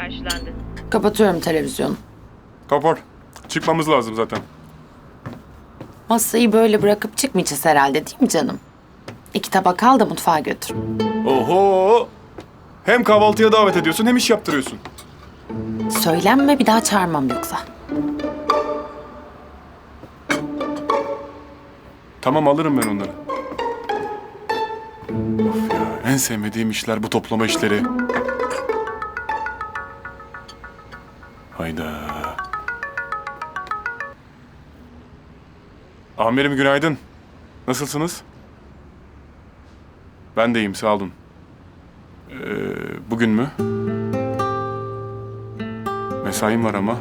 karşılandı. Kapatıyorum televizyonu. Kapar. Çıkmamız lazım zaten. Masayı böyle bırakıp çıkmayacağız herhalde değil mi canım? İki tabak al da mutfağa götür. Oho! Hem kahvaltıya davet ediyorsun hem iş yaptırıyorsun. Söylenme bir daha çağırmam yoksa. Tamam alırım ben onları. Of ya en sevmediğim işler bu toplama işleri. Hayda. Amirim günaydın. Nasılsınız? Ben de iyiyim sağ olun. Ee, bugün mü? Mesaim var ama.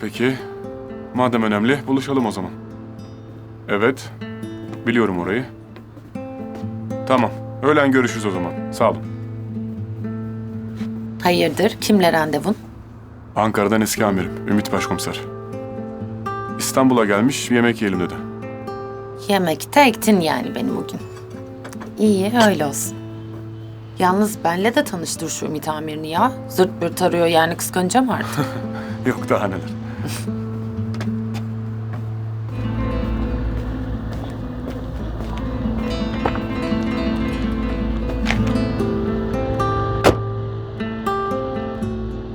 Peki. Madem önemli, buluşalım o zaman. Evet, biliyorum orayı. Tamam, öğlen görüşürüz o zaman. Sağ olun. Hayırdır? Kimle randevun? Ankara'dan eski amirim, Ümit Başkomiser. İstanbul'a gelmiş, yemek yiyelim dedi. Yemekte ektin yani beni bugün. İyi öyle olsun. Yalnız benle de tanıştır şu Ümit amirini ya. Zırt pırt arıyor yani kıskanacağım artık. Yok daha neler.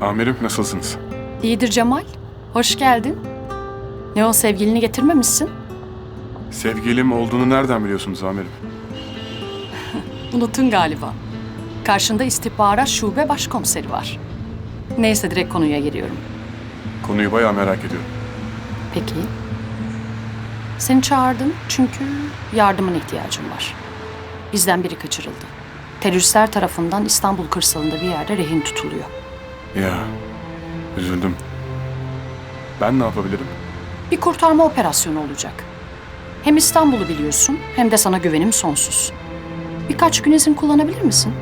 Amirim nasılsınız? İyidir Cemal. Hoş geldin. Ne o sevgilini getirmemişsin? Sevgilim olduğunu nereden biliyorsunuz amirim? Unuttun galiba. Karşında istihbarat şube başkomiseri var. Neyse direkt konuya giriyorum. Konuyu bayağı merak ediyorum. Peki. Seni çağırdım çünkü yardımın ihtiyacım var. Bizden biri kaçırıldı. Teröristler tarafından İstanbul kırsalında bir yerde rehin tutuluyor. Ya, üzüldüm. Ben ne yapabilirim? Bir kurtarma operasyonu olacak. Hem İstanbul'u biliyorsun hem de sana güvenim sonsuz. Birkaç gün izin kullanabilir misin?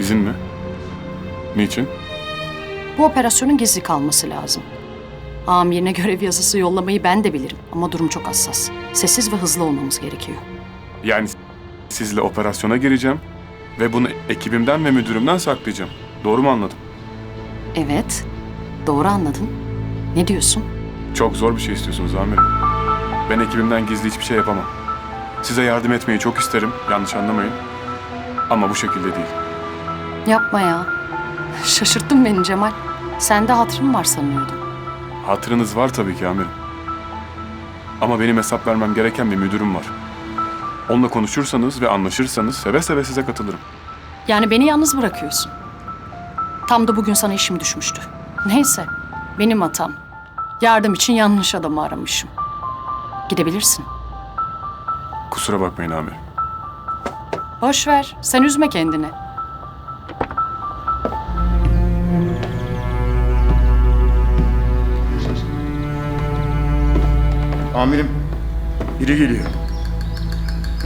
İzin mi? Niçin? Bu operasyonun gizli kalması lazım. Amirine görev yazısı yollamayı ben de bilirim ama durum çok hassas. Sessiz ve hızlı olmamız gerekiyor. Yani sizle operasyona gireceğim ve bunu ekibimden ve müdürümden saklayacağım. Doğru mu anladım? Evet, doğru anladın. Ne diyorsun? Çok zor bir şey istiyorsunuz amirim. Ben ekibimden gizli hiçbir şey yapamam. Size yardım etmeyi çok isterim, yanlış anlamayın. Ama bu şekilde değil. Yapma ya. Şaşırttın beni Cemal. Sende hatırım var sanıyordum. Hatırınız var tabii ki amirim. Ama benim hesap vermem gereken bir müdürüm var. Onunla konuşursanız ve anlaşırsanız seve seve size katılırım. Yani beni yalnız bırakıyorsun. Tam da bugün sana işim düşmüştü. Neyse, benim hatam. Yardım için yanlış adamı aramışım. Gidebilirsin. Kusura bakmayın amirim. Boş ver, sen üzme kendini. Amirim, biri geliyor.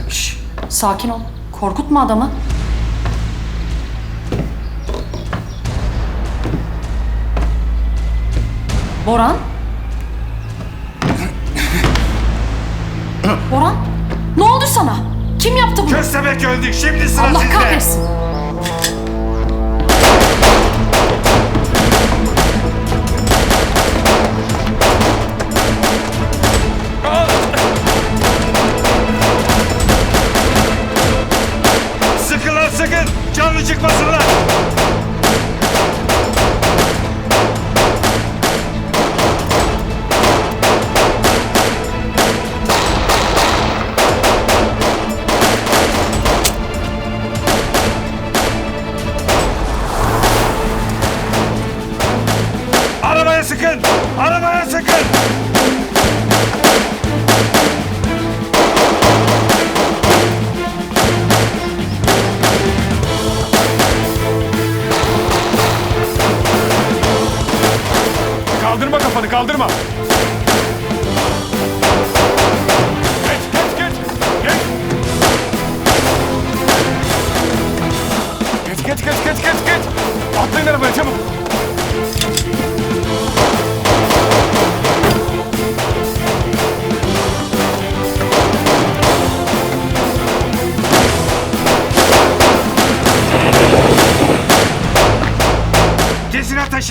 Şş, sakin ol. Korkutma adamı. Boran? Boran? Ne oldu sana? Kim yaptı bunu? Köstebek öldük, şimdi sıra Allah sizde. kahretsin.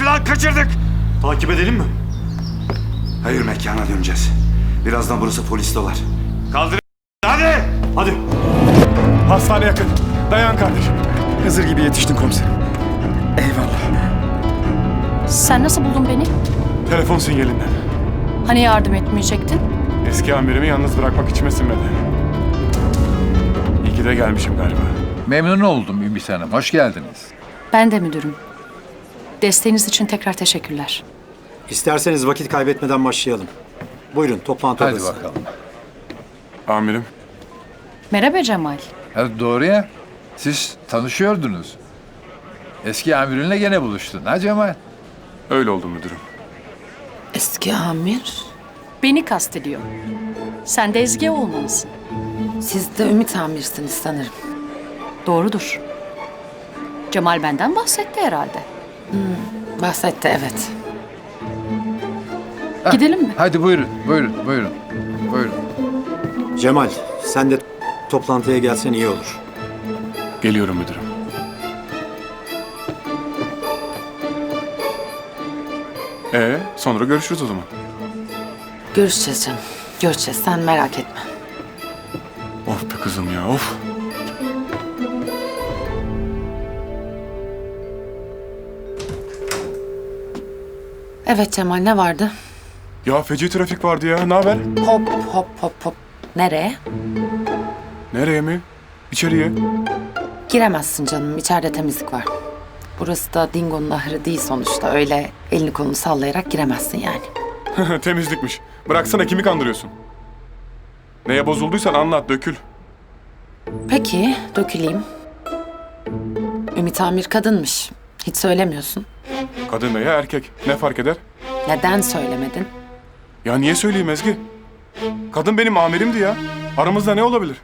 Lan kaçırdık. Takip edelim mi? Hayır mekana döneceğiz. Birazdan burası polis dolar. Kaldır. Hadi. Hadi. Hastane yakın. Dayan kardeşim. Hızır gibi yetiştin komiserim. Eyvallah. Sen nasıl buldun beni? Telefon sinyalinden. Hani yardım etmeyecektin? Eski amirimi yalnız bırakmak içime sinmedi. İyi ki de gelmişim galiba. Memnun oldum Ümit Hanım. Hoş geldiniz. Ben de müdürüm. Desteğiniz için tekrar teşekkürler. İsterseniz vakit kaybetmeden başlayalım. Buyurun toplantı Hadi odası. bakalım. Amirim. Merhaba Cemal. Hadi doğru ya. Siz tanışıyordunuz. Eski amirinle gene buluştun. Ha Cemal? Öyle oldu müdürüm. Eski amir. Beni kastediyor. Sen de Ezgi olmalısın. Siz de Ümit amirsiniz sanırım. Doğrudur. Cemal benden bahsetti herhalde. Bahsetti evet. Gidelim mi? Hadi buyurun, buyurun, buyurun. Buyurun. Cemal sen de toplantıya gelsen iyi olur. Geliyorum müdürüm. Ee, sonra görüşürüz o zaman. Görüşeceğiz canım. Görüşeceğiz sen merak etme. Of be kızım ya of. Evet Cemal ne vardı? Ya feci trafik vardı ya. Ne haber? Hop hop hop hop. Nereye? Nereye mi? İçeriye. Giremezsin canım. İçeride temizlik var. Burası da Dingo'nun ahırı değil sonuçta. Öyle elini kolunu sallayarak giremezsin yani. Temizlikmiş. Bıraksana kimi kandırıyorsun? Neye bozulduysan anlat dökül. Peki döküleyim. Ümit Amir kadınmış. Hiç söylemiyorsun. Kadın veya erkek. Ne fark eder? Neden söylemedin? Ya niye söyleyeyim Ezgi? Kadın benim amirimdi ya. Aramızda ne olabilir?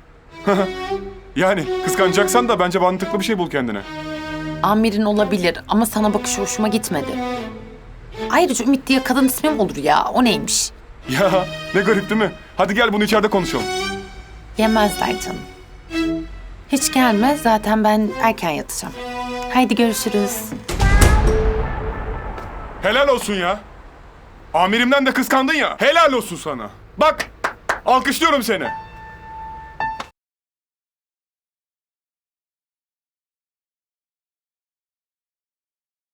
yani kıskanacaksan da bence mantıklı bir şey bul kendine. Amirin olabilir ama sana bakışı hoşuma gitmedi. Ayrıca Ümit diye kadın ismi mi olur ya? O neymiş? Ya ne garip değil mi? Hadi gel bunu içeride konuşalım. Yemezler canım. Hiç gelme. Zaten ben erken yatacağım. Haydi görüşürüz. Helal olsun ya. Amirimden de kıskandın ya. Helal olsun sana. Bak alkışlıyorum seni.